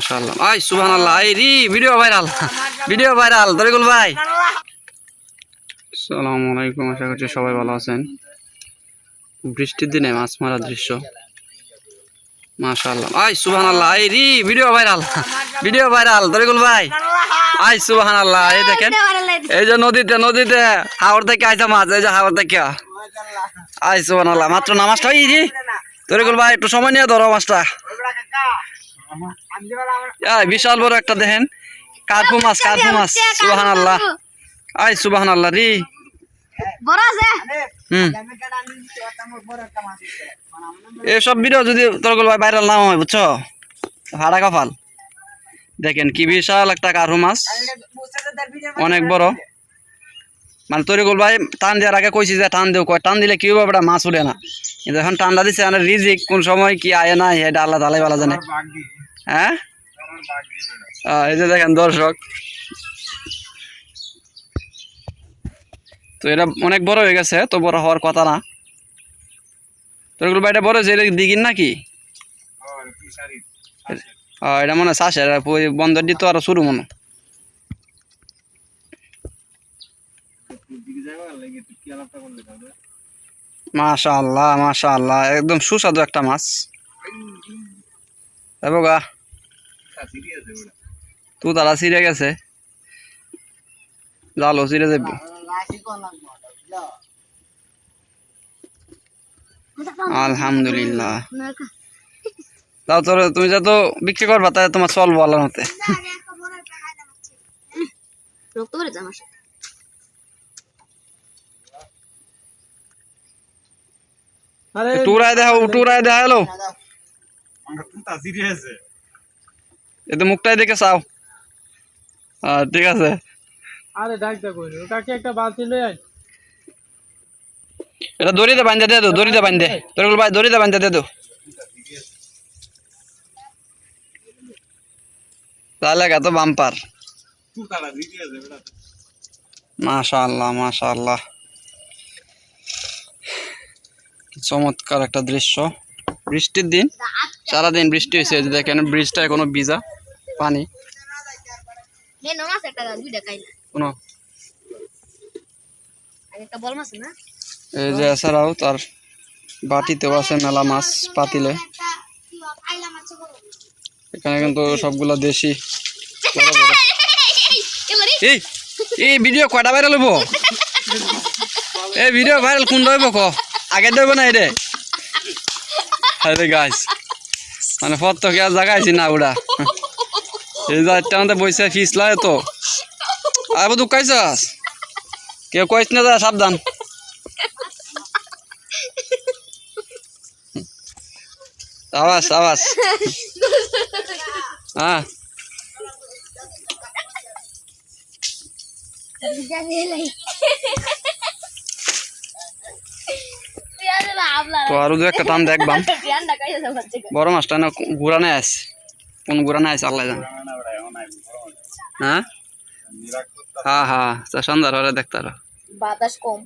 মাশাআল্লাহ। আই, সুবহানাল্লাহ। আই রি video viral video viral Tarikul ভাই। আসসালামু আলাইকুম, আশা করছি সবাই ভালো আছেন। বৃষ্টির দিনে মাছ মারার দৃশ্য। মাশাআল্লাহ। আই, সুবহানাল্লাহ। আই রি video viral video viral Tarikul ভাই। আই, সুবহানাল্লাহ। এই দেখেন, এই যে নদীতে নদীতে হাওড় থেকে আইসা মাছ, এই যে হাওড় থেকে। আই, সুবহানাল্লাহ। মাত্র নামাজটা, এই রে। তরিকুল ভাই, একটু সময় নিয়ে ধরো মাছটা। বিশাল বড় একটা দেখেন। কার্পু মাছ কার্পু মাছ। সুবাহান আল্লাহ আই সুবাহান আল্লাহ রি এসব ভিডিও যদি ভাই ভাইরাল না হয় বুঝছ? হারা কপাল। দেখেন কি বিশাল একটা কার্পু মাছ। অনেক বড়। মানে তরিকুল ভাই টান দেওয়ার আগে কইছি যে টান দেও কয় টান দিলে কি হবে মাছ উঠে না। কিন্তু এখন টানটা দিচ্ছে মানে রিজিক কোন সময় কি আয় না এটা আল্লাহ তালাই বলা জানে। হ্যাঁ? এই যে দেখেন দর্শক। তো এটা অনেক বড় হয়ে গেছে তো বড় হওয়ার কথা না। তো এগুলো বাইরে বড় যে দিঘির নাকি? এটা মনে হয় চাষের বন্দর দিত আরও শুরু মনে। মাশা আল্লাহ একদম সুস্বাদু একটা মাছ। গা তু তারা ছিঁড়ে গেছে। জালও ছিঁড়ে যাব আলহামদুলিল্লাহ। তাও তোর তুমি যত বিক্রি করবা তাই তোমার মতে রক্ত করে টুরায় দেখা টুরায় দেখা হলো এতে মুখটাই দেখে চাও। হ্যাঁ ঠিক আছে। আরে ডাকতে কইনি কাকে একটা বালতি লই আয়। এটা দড়িতে বান্ধে দে দো দড়িতে বান্ধে তোর ভাই দড়িতে বান্ধে দে দো তাহলে এত বাম্পার মাশাআল্লাহ মাশাআল্লাহ। চমৎকার একটা দৃশ্য। বৃষ্টির দিন সারাদিন বৃষ্টি হয়েছে দেখেন ব্রিজটা এখনও ভিজা। পানি। হে নমাস একটা দুইটা খাইলা কোনো? একটা বল মাছ না? এই যে এছাড়াও তার বাটিতেও আছে মেলা মাছ পাতিলে। এখানে কিন্তু সবগুলা দেশি। এই এই ভিডিও কয়টা ভাইরাল হইব? এই ভিডিও ভাইরাল কোন হইব ক? আগে দেব না রে আরে গাছ মানে ফত তো কে জাগাইছি না উড়া। এই যে একটা আমাদের বইসে ফিসলায় তো। আর বুধ কাইছাস কেউ কইস না যা, সাবধান। আওয়াজ আওয়াজ হ্যাঁ। তো আরও দু একটা টান দেখবাম। বড় মাছটা না ঘুরানে আছে। কোন ঘুরানে আছে, আল্লাহ জানে। হ্যাঁ? হ্যাঁ হ্যাঁ তা সন্ধ্যার হলে দেখতার বাতাস কম।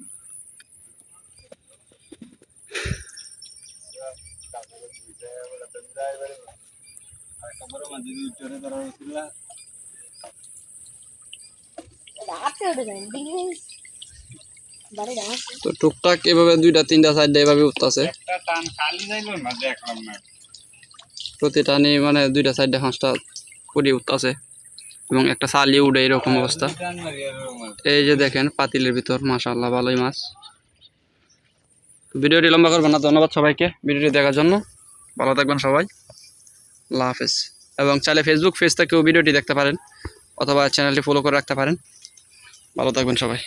তো টুকটাক এভাবে দুইটা তিনটা চারটা এভাবে উঠতেছে। প্রতি টানি মানে দুইটা চারটা পাঁচটা পরি উঠতেছে। এবং একটা চালি উঠে এরকম অবস্থা। এই যে দেখেন, পাতিলের ভিতর, মাশাআল্লাহ, ভালোই মাছ। ভিডিওটি লম্বা করবেন না, ধন্যবাদ সবাইকে ভিডিওটি দেখার জন্য। ভালো থাকবেন সবাই। আল্লাহ হাফেজ। এবং চাইলে ফেসবুক পেজ থেকেও ভিডিওটি দেখতে পারেন, অথবা চ্যানেলটি ফলো করে রাখতে পারেন। ভালো থাকবেন সবাই।